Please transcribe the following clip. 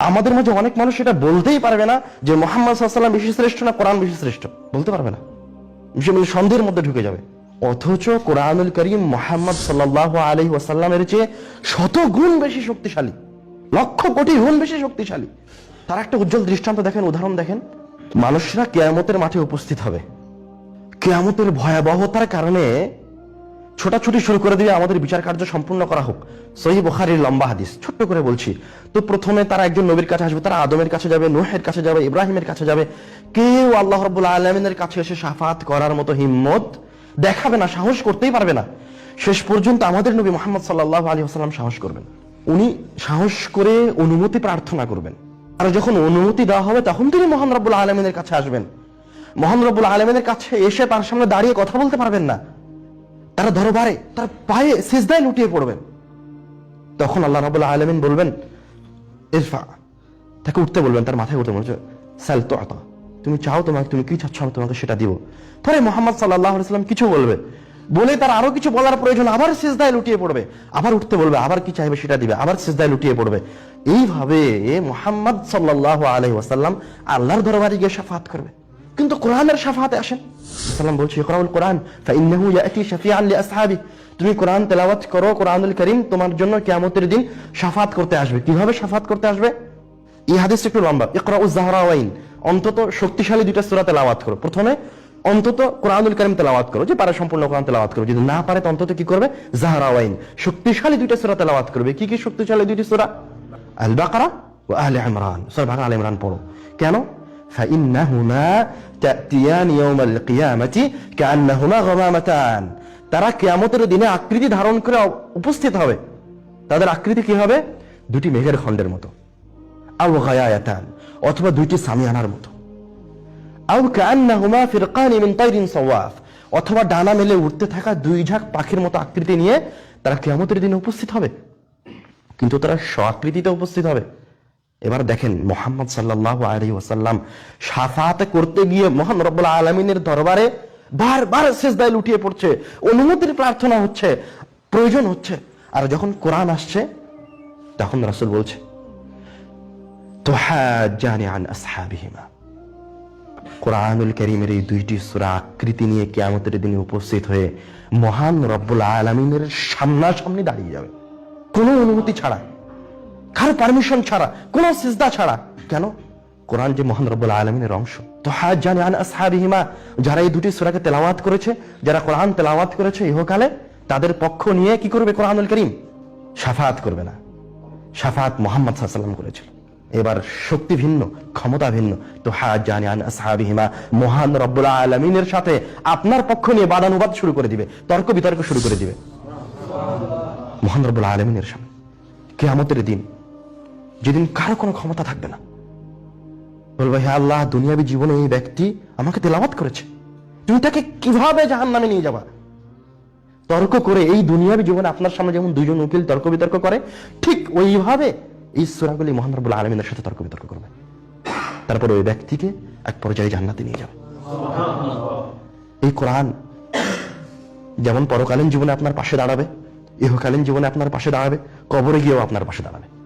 আমাদের মাঝে অনেক মানুষ এটা বলতেই পারবে না যে মোহাম্মদ সাল্লাম বেশি শ্রেষ্ঠ না কোরআন বেশি শ্রেষ্ঠ। বলতে পারবে না। বলে সন্দেহের মধ্যে ঢুকে যাবে। অথচ কোরআনুল করিম মোহাম্মদ সাল্লাহ আলহি ওয়াসাল্লামের চেয়ে শত গুণ বেশি শক্তিশালী, লক্ষ কোটি গুণ বেশি শক্তিশালী। তার একটা উজ্জ্বল দৃষ্টান্ত দেখেন, উদাহরণ দেখেন। মানুষরা কেয়ামতের মাঠে উপস্থিত হবে। কেয়ামতের ভয়াবহতার কারণে ছোটাছুটি শুরু করে দিয়ে আমাদের বিচার কার্য সম্পূর্ণ করা হোক। সহি বখারির লম্বা হাদিস। ছোট্ট করে বলছি, তো প্রথমে তারা একজন নবীর কাছে আসবে, তারা আদমের কাছে যাবে, নোহের কাছে যাবে, ইব্রাহিমের কাছে যাবে। কেউ আল্লাহ রব্বুল আলমিনের কাছে এসে সাফাত করার মতো হিম্মত দেখাবে না, সাহস করতেই পারবে না। শেষ পর্যন্ত আমাদের নবী মোহাম্মদ সাল্লাহ আলী আসাল্লাম সাহস করবেন। উনি সাহস করে অনুমতি প্রার্থনা করবেন। আর যখন অনুমতি দেওয়া হবে, তখন তিনি মহান রব্বুল আলমিনের কাছে আসবেন। মহান রব্বুল আলমিনের কাছে এসে তার সামনে দাঁড়িয়ে কথা বলতে পারবেন না। তারা দরবারে, তার পায়ে সেজদায় লুটিয়ে পড়বেন। তখন আল্লাহ রাবুল আলমিন বলবেন, ইরফা। তাকে উঠতে বলবেন, তার মাথায় উঠতে বলছে স্যাল তো আতা তুমি চাও তোমাকে, তুমি কি চাচ্ছ আমি তোমাকে সেটা দিব। পরে মোহাম্মদ সাল্লাহ সাল্লাম কিছু বলবে। বলে তার আরও কিছু বলার প্রয়োজন, আবার সেজদায় লুটিয়ে পড়বে। আবার উঠতে বলবে, আবার কি চাইবে সেটা দিবে, আবার সেজদায় লুটিয়ে পড়বে। এইভাবে মোহাম্মদ সাল্লাহ আলহি ওয়াসাল্লাম আল্লাহর দরবারে গিয়ে সাফাত করবে। কিন্তু কোরআনের সাফাতে আসেন। সাল্লাম বলছে ইকরাউল কোরআন, ফাইন্নাহু ইয়াতি শাফিআন লিআসহাবি। তুমি কোরআন তেলাওয়াত করো, কোরআনুল করিম তোমার জন্য কিয়ামতের দিন শাফাত করতে আসবে। কীভাবে শাফাত করতে আসবে? এই হাদিসটা একটু লম্বা। ইকরাউজ জাহরাওয়াইন অন্তত শক্তিশালী দুইটা সূরা তেলাওয়াত করো। প্রথমে, অন্তত কোরআনুল করিম তেলাওয়াত করো, যে পারে সম্পূর্ণ কোরআন তেলাওয়াত করো যদি না পারে অন্তত কি করবে? জাহরাওয়াইন শক্তিশালী দুইটা সূরা তেলাওয়াত করবে। কি কি শক্তিশালী দুইটি সূরা? আল বাকারা ও আহলে ইমরান সূরা বাকারা আল ইমরান পড়ো। কেন? فإنهما تأتيان يوم القيامة كأنهما غمامتان তারা কিয়ামতের দিনে আকৃতি ধারণ করে উপস্থিত হবে তাদের আকৃতি কি হবে দুটি মেঘের খণ্ডের মতো আও গায়ায়াতান অথবা দুইটি সামিয়ানার মতো আও কান্নাহুমা ফিরকানি মিন তাইরিন সাওয়াফ অথবা ডানা মেলে উঠতে থাকা দুই ঝাঁক পাখির মতো আকৃতি নিয়ে তারা কিয়ামতের দিনে উপস্থিত হবে কিন্তু তারা স্বআকৃতিতে উপস্থিত হবে এবার দেখেন মোহাম্মদ সাল্লাহ আলী ওসাল্লাম সাফাতে করতে গিয়ে মহান রব্বুল আলমিনের দরবারে বারবার শেষদায় লুটিয়ে পড়ছে। অনুমতির প্রার্থনা হচ্ছে, প্রয়োজন হচ্ছে। আর যখন কোরআন আসছে, তখন রাসুল বলছে কোরআনুল করিমের এই দুইটি সুরা আকৃতি নিয়ে কেয়ামতের দিনে উপস্থিত হয়ে মহান রব্বুল আলমিনের সামনাসামনি দাঁড়িয়ে যাবে। কোনো অনুমতি ছাড়া। কারও পারমিশন ছাড়া, কোন সিজদা ছাড়া। কেন? কোরআন যে মোহাম্মদ রব্বুল আলমিনের অংশ। তো হাজ জানে আন আসহাবিহিমা, যারা এই দুটি সুরাকে তেলাওয়াত করেছে, যারা কোরআন তেলাওয়াত করেছে ইহকালে, তাদের পক্ষ নিয়ে কি করবে কোরআনুল করিম? সাফাত করবে না। সাফাত মোহাম্মদ সাল্লাম করেছিল। এবার শক্তি ভিন্ন, ক্ষমতা ভিন্ন। তো হাজ জানে আন আসহাবিহিমা, মহান রব্বুল আলমিনের সাথে আপনার পক্ষ নিয়ে বাদানুবাদ শুরু করে দিবে, তর্ক বিতর্ক শুরু করে দিবে। মহান রব্বুল আলমিনের সামনে। কেয়ামতের দিন যেদিন কারও কোনো ক্ষমতা থাকবে না। বলব, হে আল্লাহ, দুনিয়াবী জীবনে এই ব্যক্তি আমাকে তেলাওয়াত করেছে। তুমি তাকে কীভাবে জাহান নামে নিয়ে যাবা? তর্ক করে এই দুনিয়াবী জীবনে আপনার সামনে যেমন দুইজন উকিল তর্ক বিতর্ক করে, ঠিক ওইভাবে এই সুরাগুলি মোহাম্মদ রব্বুল আলমিনের সাথে তর্ক বিতর্ক করবে। তারপর ওই ব্যক্তিকে এক পর্যায়ে জান্নাতে নিয়ে যাবে। এই কোরআন যেমন পরকালীন জীবনে আপনার পাশে দাঁড়াবে, ইহকালীন জীবনে আপনার পাশে দাঁড়াবে, কবরে গিয়েও আপনার পাশে দাঁড়াবে।